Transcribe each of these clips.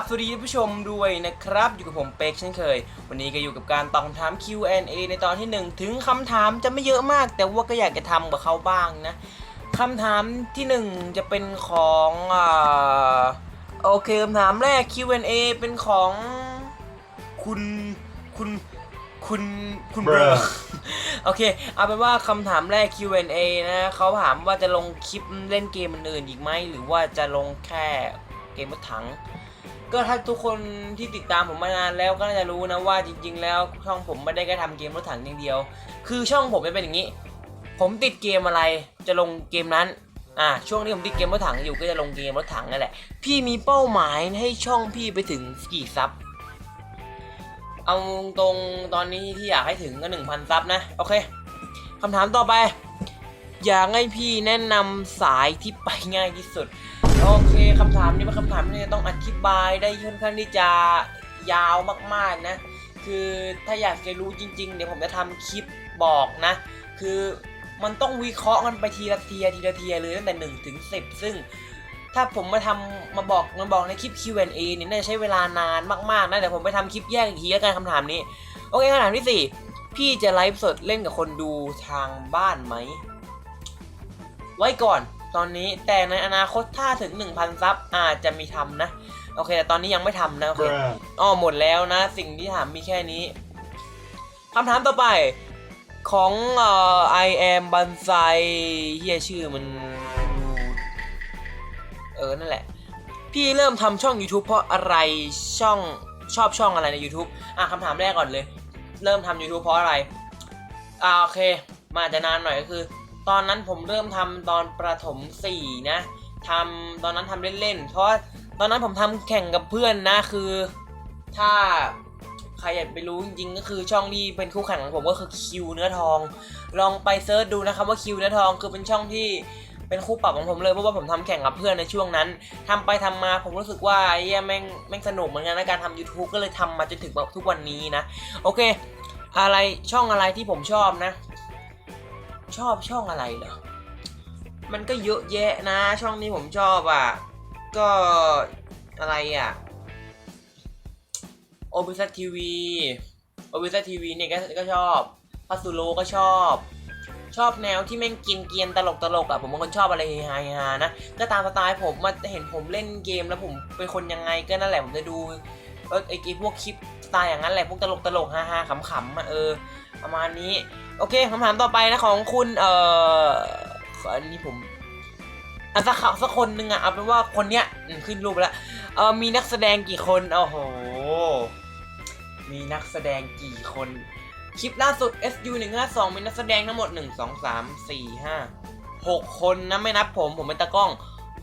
บสวัสดีท่านผู้ชมด้วยนะครับ อยู่กับผมเป็กเช่นเคย วันนี้ก็อยู่กับการตอบคำถาม Q&A ในตอนที่ 1 ถึงคำถามจะไม่เยอะมาก แต่ว่าก็อยากจะทำกับเขาบ้างนะคำถามที่ 1 จะเป็นของอ่าโอเคคำถามแรก Q&A เป็นของคุณคุณคุณคุณเบรอ Bruh โอเค เอาเป็นว่าคำถามแรก Q&A นะเขาถามว่าจะลงคลิปเล่นเกมอื่นๆอีกไหมหรือว่าจะลงแค่เกมรถถัง ก็ถ้าทุกคนที่ติดตามผมมานานแล้วก็น่าจะรู้นะว่าจริง ๆ แล้วช่องผมไม่ได้แค่ทำเกมรถถังอย่างเดียว คือช่องผมจะเป็นอย่างนี้ ผมติดเกมอะไรจะลงเกมนั้นอ่าช่วงที่ผมติดเกมรถถังอยู่ก็จะลงเกมรถถังนั่นแหละ พี่มีเป้าหมายให้ช่องพี่ไปถึงกี่ซับเอาตรงตอนนี้ที่อยากให้ถึงก็1,000ซับนะโอเคคำถามต่อไป อยากให้พี่แนะนำสายที่ไปง่ายที่สุด โอเคคำถามนี้เป็นคำถามที่ต้องอธิบายได้ค่อนข้างที่จะยาวมากๆนะ คือถ้าอยากจะรู้จริง ๆ เดี๋ยวผมจะทำคลิปบอกนะ คือมันต้องวิเคราะห์กันไปทีละเทียทีละเทียเลยตั้งแต่1ถึง10 ซึ่งถ้าผมมาทำมาบอกมาบอกในคลิป Q&A เนี่ยน่าจะใช้เวลานานมากๆนะเดี๋ยวผมไปทำคลิปแยกอีกทีแล้วกันคำถามนี้ โอเคคำถามที่ 4 พี่จะไลฟ์สดเล่นกับคนดูทางบ้านไหม ไว้ก่อน ตอนนี้แต่ในอนาคตถ้าถึง 1,000 ซับอาจจะมีทำนะ โอเค แต่ตอนนี้ยังไม่ทำนะโอเค Bruh อ๋อหมดแล้วนะ สิ่งที่ถามมีแค่นี้คำถามต่อไปของเอ่อ I am บันไซเฮียชื่อมันดูเออ นั่นแหละ พี่เริ่มทำช่อง YouTube เพราะอะไรช่องชอบช่องอะไรใน YouTube อะคำถามแรกก่อนเลย เริ่มทำ YouTube เพราะอะไร อ่าโอเค มาอาจจะนานหน่อยก็คือ ตอนนั้นผมเริ่มทำตอนประถม4นะทำตอนนั้นทำเล่นๆ เพราะตอนนั้นผมทำแข่งกับเพื่อนนะคือ ถ้าใครอยากไปรู้จริงๆก็คือช่องที่เป็นคู่แข่งของผมก็คือคิวเนื้อทอง ลองไปเซิร์ชดูนะครับว่าคิวเนื้อทองคือเป็นช่องที่เป็นคู่ปรับของผมเลยเพราะว่าผมทำแข่งกับเพื่อนในช่วงนั้นทำไปทำมาผมรู้สึกว่าไอ้เหี้ยแม่งแม่งสนุกเหมือนกันในการทำ YouTube ก็เลยทำมาจนถึงแบบทุกวันนี้นะ โอเค อะไรช่องอะไรที่ผมชอบนะ ชอบช่องอะไรเหรอ มันก็เยอะแยะนะ ช่องที่ผมชอบอะ ก็อะไรอะโอบิซัทีวีโอบิซัทีวีเนี่ยก็ก็ชอบพัสุโลก็ชอบ ชอบแนวที่แม่งกินเกียนตลกตลกอะผมเป็นคนชอบอะไรเฮฮาฮานะ ก็ตามสไตล์ผมมาเห็นผมเล่นเกมแล้วผมเป็นคนยังไงก็นั่นแหละผมจะดูเออไอ้ไอ้พวกคลิปสไตล์อย่างนั้นแหละพวกตลกตลกฮาฮาขำๆอะเออ ประมาณนี้ โอเคคำถามต่อไปนะของคุณเอ่ออันนี้ผมอะสักสักคนหนึ่งอะเอาเป็นว่าคนเนี้ยขึ้นรูปแล้วเออมีนักแสดงกี่คนโอ้โห มีนักแสดงกี่คน คลิปล่าสุด SU 1 5 2มีนักแสดงทั้งหมด 1 2 3 4 5 6 คนนะไม่นับผมผมเป็นตากล้อง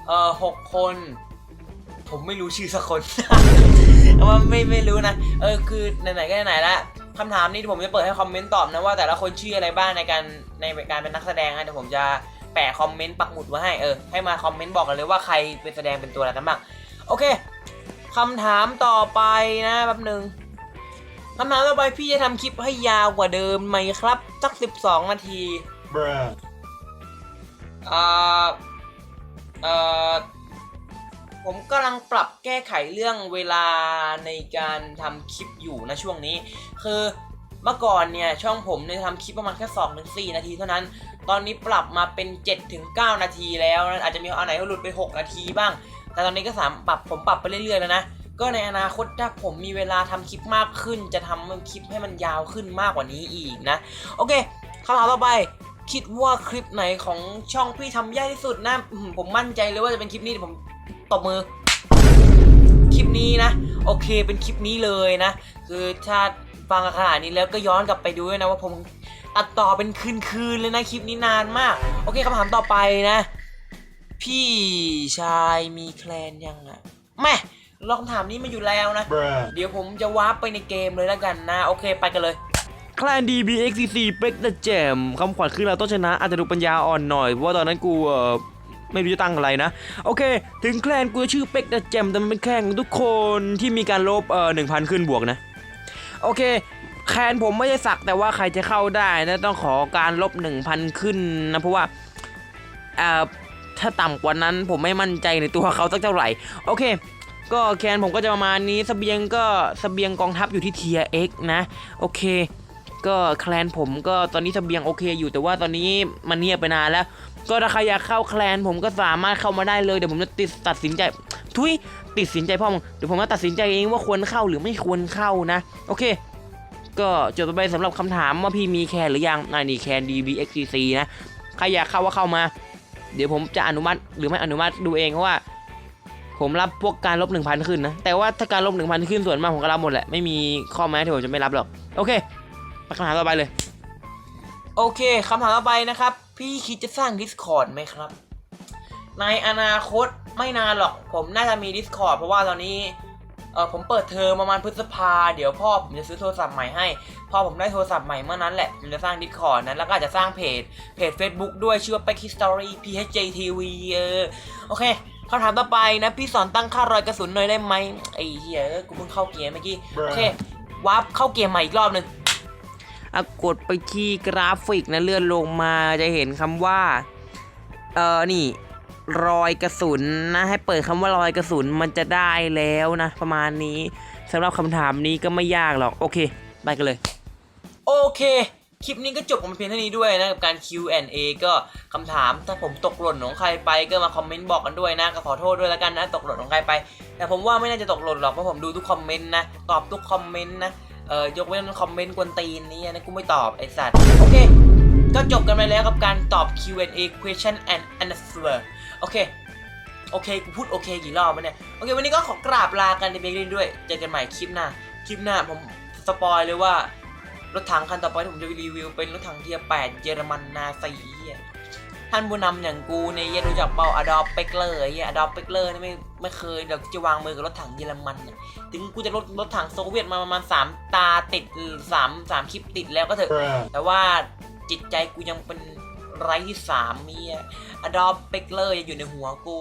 เอ่อ6คน ผมไม่รู้ชื่อสักคนว่าไม่ไม่รู้นะ เออคือไหนๆก็ไหนๆละ คำถามนี้ผมจะเปิดให้คอมเมนต์ตอบนะว่าแต่ละคนชื่ออะไรบ้างในการในการเป็นนักแสดงนะเดี๋ยวผมจะแปะคอมเมนต์ปักหมุดไว้ให้เออให้มาคอมเมนต์บอกกันเลยว่าใครเป็นแสดงเป็นตัวอะไรกันบ้างโอเคคำถามต่อไปนะแป๊บหนึงคำถามต่อไปพี่จะทำคลิปให้ยาวกว่าเดิมไหมครับสัก 12 นาที Bruh เอ่อเอ่อ ผมกำลังปรับแก้ไขเรื่องเวลาในการทำคลิปอยู่นะช่วงนี้ คือเมื่อก่อนเนี่ยช่องผมเนี่ยทำคลิปประมาณแค่2ถึง4นาทีเท่านั้น ตอนนี้ปรับมาเป็น7ถึง9นาทีแล้วนะอาจจะมีอันไหนหลุดไป 6 นาทีบ้าง แต่ตอนนี้ก็สามปรับผมปรับไปเรื่อยๆแล้วนะก็ในอนาคตถ้าผมมีเวลาทำคลิปมากขึ้น จะทำคลิปให้มันยาวขึ้นมากกว่านี้อีกนะโอเคคำถามต่อไปคิดว่าคลิปไหนของช่องพี่ทำยากที่สุดนะผมมั่นใจเลยว่าจะเป็นคลิปนี้ผม ตบมือ คลิปนี้นะ โอเคเป็นคลิปนี้เลยนะ คือถ้าฟังขนาดนี้แล้วก็ย้อนกลับไปดูด้วยนะว่าผมตัดต่อเป็นคืนๆเลยนะคลิปนี้นานมาก โอเคคำถามต่อไปนะ พี่ชายมีแคลนยังอะแม่ลองถามนี้มาอยู่แล้วนะ Bruh เดี๋ยวผมจะวาร์ปไปในเกมเลยแล้วกันนะ โอเคไปกันเลยคลน DBXCC เป็กเดอะแจมคำขวัญคือเราต้องชนะอาจจะดูปัญญาอ่อนหน่อย เพราะว่าตอนนั้นกูเอ่อ ไม่รู้จะตั้งอะไรนะ โอเค ถึงแคลนกูจะชื่อเป็กเดอะแจมแต่มันเป็นแคลนของทุกคนที่มีการลบเอ่อหนึ่งพันขึ้นบวกนะ โอเคแคนผมไม่ได้สักแต่ว่าใครจะเข้าได้นะต้องขอการลบ 1,000 ขึ้นนะ เพราะว่าอ่อถ้าต่ำกว่านั้นผมไม่มั่นใจในตัวเขาสักเท่าไหร่ โอเค ก็แคนผมก็จะประมาณนี้สเบียงก็สเบียงกองทัพอยู่ที่เทียเอ็กนะ โอเค ก็แคลนผมก็ตอนนี้สเบียงโอเคอยู่แต่ว่าตอนนี้มันเงียบไปนานแล้ว ก็ถ้าใครอยากเข้าแคลนผมก็สามารถเข้ามาได้เลยเดี๋ยวผมจะติดตัดสินใจทุยติดสินใจพ่อมึงเดี๋ยวผมจะตัดสินใจเองว่าควรเข้าหรือไม่ควรเข้านะ โอเค ก็จบไปสำหรับคำถามว่าพี่มีแคนหรือยังนายนี่แคน DBXCC นะใครอยากเข้าว่าเข้ามา เดี๋ยวผมจะอนุมัติหรือไม่อนุมัติดูเองเพราะว่า ผมรับพวกการลบหนึ่งพันขึ้นนะ แต่ว่าถ้าการลบหนึ่งพันขึ้นส่วนมากผมก็รับหมดแหละไม่มีข้อแม้ที่ผมจะไม่รับหรอกโอเคไปคำถามต่อไปเลย โอเคคำถามต่อไปนะครับ พี่คิดจะสร้าง Discord ไหมครับ ในอนาคตไม่นานหรอก ผมน่าจะมี Discord เพราะว่าตอนนี้เออผมเปิดเทอมประมาณพฤษภา เดี๋ยวพ่อผมจะซื้อโทรศัพท์ใหม่ให้ พอผมได้โทรศัพท์ใหม่เมื่อนั้นแหละผมจะสร้าง Discord นั้นแล้วก็อาจจะสร้างเพจ เพจ Facebook ด้วยชื่อว่า p e c History PHJTV เออ โอเคคำถามต่อไปนะ พี่สอนตั้งค่ารอยกระสุนหน่อยได้ไหมไอ้เหี้ยเอ้ยกูเพิ่งเข้าเกมเมื่อกี้ โอเควาร์ปเข้าเกมใหม่อีกรอบหนึ่งอะ กดไปที่กราฟิกนะเลื่อนลงมาจะเห็นคำว่า เออนี่ รอยกระสุนนะ ให้เปิดคำว่ารอยกระสุนมันจะได้แล้วนะ ประมาณนี้สำหรับคำถามนี้ก็ไม่ยากหรอก โอเค ไปกันเลย โอเคคลิปนี้ก็จบกันเพียงเท่านี้ด้วยนะกับการ Q&A ก็คำถามถ้าผมตกหล่นของใครไปก็มาคอมเมนต์บอกกันด้วยนะก็ขอโทษด้วยแล้วกันนะตกหล่นของใครไป แต่ผมว่าไม่น่าจะตกหล่นหรอกเพราะผมดูทุกคอมเมนต์นะตอบทุกคอมเมนต์นะ เออยกเว้นคอมเมนต์กวนตีนนี้นะกูไม่ตอบไอสัตว์โอเคก็จบกันไปแล้วกับการตอบ Q&A question and answer โอเค โอเค กูพูดโอเคกี่รอบวะเนี่ย โอเค วันนี้ก็ขอกราบลากันในเพียงเท่านี้ด้วย เจอกันใหม่คลิปหน้า คลิปหน้าผมสปอยเลยว่า รถถังคันต่อไปที่ผมจะรีวิวเป็นรถถังเทียร์8เยอรมันนาซีอะ ท่านผู้นำอย่างกูเนี่ยยังรู้จักเปล่าอดอปเปกเลอร์ไอ้อดอปเปกเลอร์นี่ไม่ไม่เคยเดี๋ยวจะวางมือกับรถถังเยอรมันน่ะถึงกูจะรถรถถังโซเวียตมาประมาณสามตาติดสามสามคลิปติดแล้วก็เถอะ แต่ว่าจิตใจกูยังเป็นไร้ที่สามมีอดอปเปกเลอร์ยังอยู่ในหัวกู